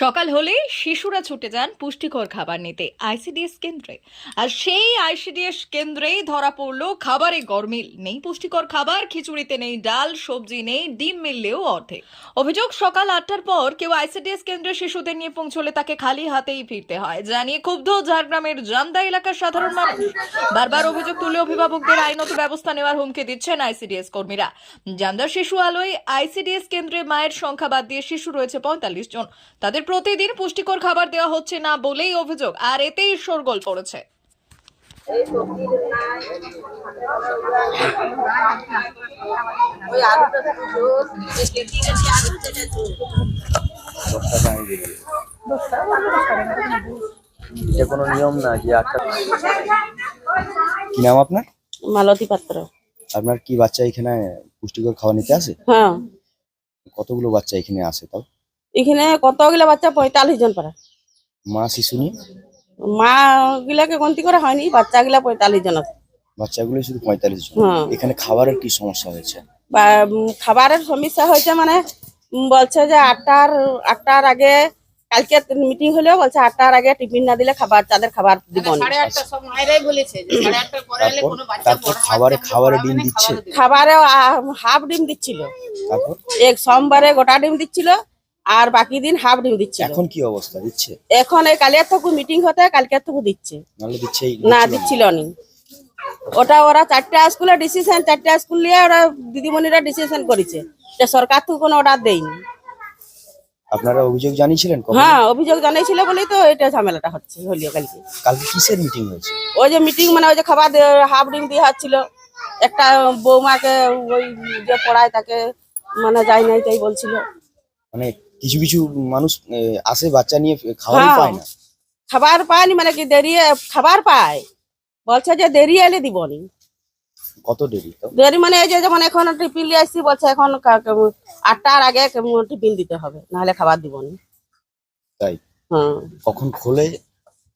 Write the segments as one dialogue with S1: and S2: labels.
S1: সকাল হলে শিশুরা ছুটে যান পুষ্টিকর খাবার নিতে আইসিডিএস কেন্দ্রে। আর সেই আইসিডিএস কেন্দ্রেই ধরা পড়ল খাবারে গরমিল। নেই পুষ্টিকর খাবার, খিচুড়িতে নেই ডাল, সবজি নেই, ডিম মিললেও অর্ধেক। অভিযোগ, সকাল আটটার পর কেউ আইসিডিএস কেন্দ্রে শিশুদের নিয়ে পৌঁছলে তাকে খালি হাতেই ফিরতে হয়। জানিয়ে ক্ষুব্ধ ঝাড়গ্রামের জামদা এলাকার সাধারণ মানুষ। বারবার অভিযোগ তুলে অভিভাবকদের আইনত ব্যবস্থা নেওয়ার হুমকি দিচ্ছেন আইসিডিএস কর্মীরা। জামদার শিশু আলোয় আইসিডিএস কেন্দ্রে মায়ের সংখ্যা বাদ দিয়ে শিশু রয়েছে পঁয়তাল্লিশ জন। তাদের প্রতিদিন পুষ্টিকর খাবার দেওয়া হচ্ছে না বলেই অভিযোগ আর এতেই শোরগোল পড়েছে।
S2: এটা কোনো নিয়ম না যে আটটা কি নাম আপনার?
S3: মালতী পাত্র।
S2: আপনার কি বাচ্চা এখানে পুষ্টিকর খাওয়া নিতে আসে?
S3: হ্যাঁ।
S2: কতগুলো বাচ্চা এখানে আসে তাও?
S3: এখানে কতগুলো বাচ্চা পঁয়তাল্লিশ জন পারা
S2: মা শিশু নিয়ে?
S3: মা গুলাকে গন্তি করে হয়নি বাচ্চা গুলা পঁয়তাল্লিশ জন আছে।
S2: বাচ্চাগুলো শুধু পঁয়তাল্লিশ জন।
S3: হ্যাঁ।
S2: এখানে খাবারের কি সমস্যা হয়েছে?
S3: বা খাবারের সমস্যা হয়েছে মানে বলছে যে আটটার আটটার আগে কালকে মিটিং হলেও বলছে আটটার আগে টিফিন না দিলে খাবার তাদের খাবার দিব না।
S4: সাড়ে আটটা সব মায়েরাই বলেছে যে সাড়ে আটটার পরে এলে
S2: তারপর?
S4: কোনো বাচ্চা
S2: তারপর
S4: বড়
S2: খাবারে খাবারে ডিম
S4: মানে
S2: দিচ্ছে?
S3: খাবারে হাফ ডিম দিচ্ছিল। এক সোমবারে গোটা ডিম দিচ্ছিল আর বাকি দিন হাফ ডিম দিচ্ছিল
S2: এখন কি অবস্থা? দিচ্ছে?
S3: এখন এই কালিয়ার থেকে মিটিং হতে কালকে থেকে দিচ্ছে।
S2: দিচ্ছে
S3: না দিচ্ছিল নি। ওটা ওরা চারটা স্কুলে ডিসিশন চারটা স্কুল নিয়ে ওরা দিদিমণিরা ডিসিশন করেছে যে সরকার তো কোনো অর্ডার দেয়নি।
S2: আপনারা অভিযোগ জানিয়েছিলেন?
S3: হ্যাঁ অভিযোগ জানিয়েছিল বলেই তো এটা ঝামেলাটা হচ্ছে হলিও কালকে।
S2: কালকে কিসের মিটিং হয়েছে?
S3: ওই যে মিটিং মানে ওই যে খাবার হাফ ডিম দিয়ে হচ্ছিল একটা বৌমাকে ওই যে পড়ায় তাকে মানে যাই নাই তাই বলছিল।
S2: মানে কিছু কিছু মানুষ আসে বাচ্চা নিয়ে খাওয়ারই
S3: হ্যাঁ।
S2: পায় না।
S3: খাবার পায়নি মানে কি দেরি খাবার পায়। বলছে যে দেরি এলে দিবনি।
S2: কত দেরি তো?
S3: দেরি মানে এই যে যেমন এখন টিফিন নিয়ে আসছি বলছে এখন আটটার আগে টিফিন দিতে হবে নাহলে খাবার দিবনি।
S2: তাই?
S3: হ্যাঁ
S2: কখন খোলে?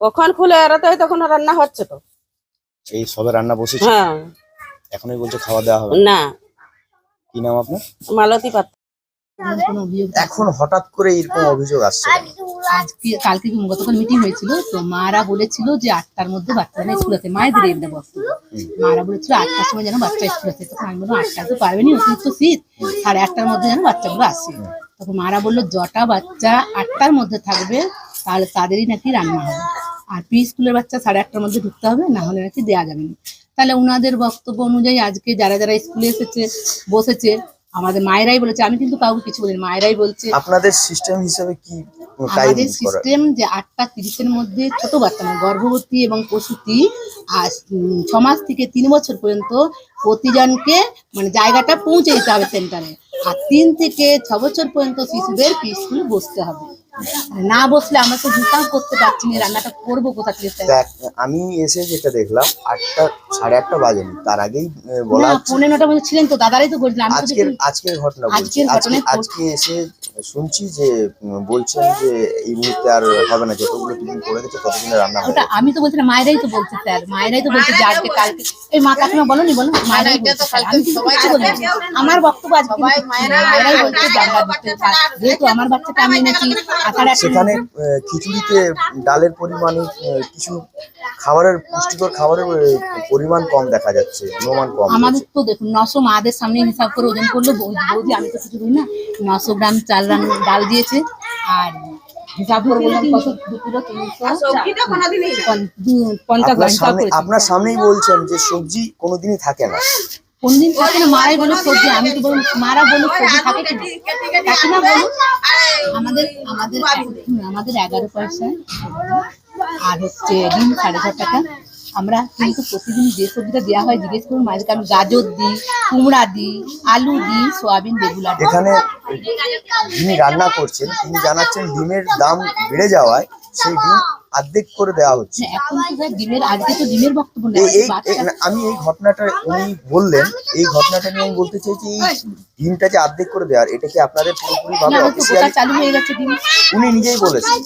S3: কখন খুলে এরা তো তখন রান্না হচ্ছে তো।
S2: এই সবে রান্না বসেছে?
S3: হ্যাঁ।
S2: এখনই বলছে খাওয়া দাওয়া হবে।
S3: না।
S2: কি নাম আপনার?
S3: মালতী পাত্র।
S2: এখন হঠাৎ করে এরকম অভিযোগ আসছে
S5: আজকে কালকে গতকাল মিটিং হয়েছিল? তো মারা বলেছিল যে আটটার মধ্যে বাচ্চা বাচ্চারা স্কুল আছে। মায়েদের এর দেবো মারা বলেছিল আটটার সময় যেন বাচ্চা স্কুল আছে। তখন আমি বললাম আটটায় তো পারবেনি অতিরিক্ত শীত সাড়ে আটটার মধ্যে যেন বাচ্চাগুলো আসে। তখন মারা বলল যটা বাচ্চা আটটার মধ্যে থাকবে তাহলে তাদেরই নাকি রান্না হবে। আর প্রি স্কুলের বাচ্চা সাড়ে আটটার মধ্যে ঢুকতে হবে না হলে নাকি দেওয়া যাবে না। তাহলে ওনাদের বক্তব্য অনুযায়ী আজকে যারা যারা স্কুলে এসেছে বসেছে আমাদের মায়েরাই বলেছে আমি কিন্তু কাউকে কিছু বলিনি মায়েরাই বলছে
S2: আপনাদের সিস্টেম হিসেবে কি
S5: আমাদের সিস্টেম যে আটটা তিরিশের মধ্যে ছোট বাচ্চা মানে গর্ভবতী এবং প্রসূতি আর ছ মাস থেকে তিন বছর পর্যন্ত প্রতিজনকে মানে জায়গাটা পৌঁছে দিতে হবে সেন্টারে আর তিন থেকে ছ বছর পর্যন্ত শিশুদের স্কুল বসতে হবে। না বসলে আমরা তো জুতাও করতে পারছি না রান্নাটা করব কোথা থেকে
S2: দেখ আমি এসে যেটা দেখলাম আটটা সাড়ে আটটা বাজেনি তার আগেই বলা
S5: পনেরো নটা মধ্যে ছিলেন তো দাদারাই তো আমি
S2: আজকের। আজকের ঘটনা বলছি আজকে এসে শুনছি যে বলছেন যে এই মুহূর্তে আর হবে না যতগুলো টিফিন পড়ে গেছে ততদিনে রান্না হবে
S5: ওটা আমি তো বলছিলাম মায়েরাই তো বলছে স্যার মায়েরাই তো বলছে যে আজকে কালকে এই মা কাকিমা বলো নি বলো মায়েরাই
S4: এটা তো
S5: বলছে,
S4: কালকে
S5: আমি
S4: সবাই
S5: কিছু বলিনি। আমার বক্তব্য আজকে
S4: সবাই মায়েরাই বলছে,
S5: আমরা দিতে পারি। যেহেতু আমার বাচ্চাটা আমি নাকি
S2: সেখানে খিচুড়িতে ডালের পরিমাণে কিছু খাবারের পুষ্টিকর খাবারের পরিমাণ কম দেখা যাচ্ছে গুণমান কম
S5: আমাদের তো দেখুন নশো মাদের সামনে হিসাব করে ওজন করলে বৌদি আমি তো কিছু দিই না নশো গ্রাম চাল রান ডাল দিয়েছে আর হিসাব করে বললাম কত দু কিলো তিনশো পঞ্চাশ।
S2: আপনার সামনেই বলছেন যে সবজি কোনোদিনই থাকে না
S5: কোন দিন থাকে না মারাই বলো সবজি আমি তো বলুন মারা বলো সবজি থাকে না? থাকে না বলুন আমাদের আমাদের আমাদের এগারো পয়সা। আর হচ্ছে ডিম সাড়ে ছ টাকা। আমরা কিন্তু প্রতিদিন যে সবজিটা দেওয়া হয় জিজ্ঞেস করুন মাঝে আমি গাজর দিই কুমড়া দিই আলু দিই সয়াবিন রেগুলার
S2: এখানে যিনি রান্না করছেন তিনি জানাচ্ছেন ডিমের দাম বেড়ে যাওয়ায় সেই ডিম অর্ধেক করে দেওয়া হচ্ছে। এই- আমি এই ঘটনাটা উনি বললেন এই ঘটনাটা নিয়ে আমি বলতে চাইছি এই ডিমটা যে অর্ধেক করে দেওয়ার এটা কি আপনাদের পুরোপুরি ভাবে
S5: হয়ে
S2: উনি নিজেই বলেছেন।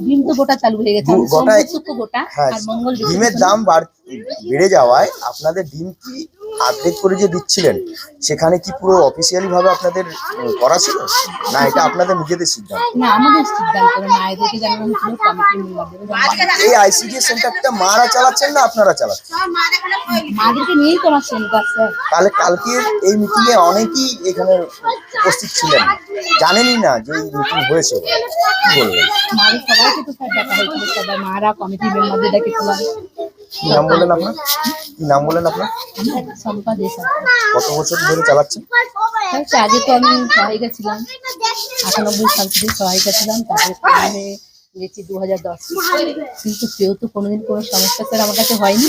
S5: ডিম তো গোটা চালু হয়ে গেছে গোটা
S2: হ্যাঁ ডিমের দাম বাড়- বেড়ে যাওয়ায় আপনাদের ডিম কি আপডেট করে যে দিচ্ছিলেন সেখানে কি পুরো অফিসিয়ালি ভাবে আপনাদের করা ছিল? না এটা আপনাদের নিজেদের সিদ্ধান্ত?
S5: না আমাদের সিদ্ধান্ত মায়েদেরকে জানানো হয়েছিল হয়েছিল।
S2: এই আইসিডিএস সেন্টারটা মারা চালাচ্ছেন না আপনারা চালাচ্ছেন?
S5: মাদেরকে নিয়েই তো আমার সেন্টার স্যার।
S2: তাহলে কালকে এই মিটিং এ অনেকেই এখানে উপস্থিত ছিলেন। জানেনই না যে এই মিটিং হয়েছে কি বলবেন
S5: মাদের সবাইকে তো স্যার ডাকা হয়েছিল সবাই মারা কমিটি মেম্বারদের ডেকেছিলাম
S2: নাম বললেন আপনার? কি নাম বললেন আপনার?
S5: সম্পা
S2: কত বছর ধরে চালাচ্ছেন?
S5: আগে তো আমি সহায়িকা ছিলাম আটানব্বই সাল থেকে সহায়িকা ছিলাম তারপরে গেছি দু হাজার দশ। কিন্তু কেউ তো কোনোদিন কোনো সমস্যা স্যার আমার কাছে হয়নি।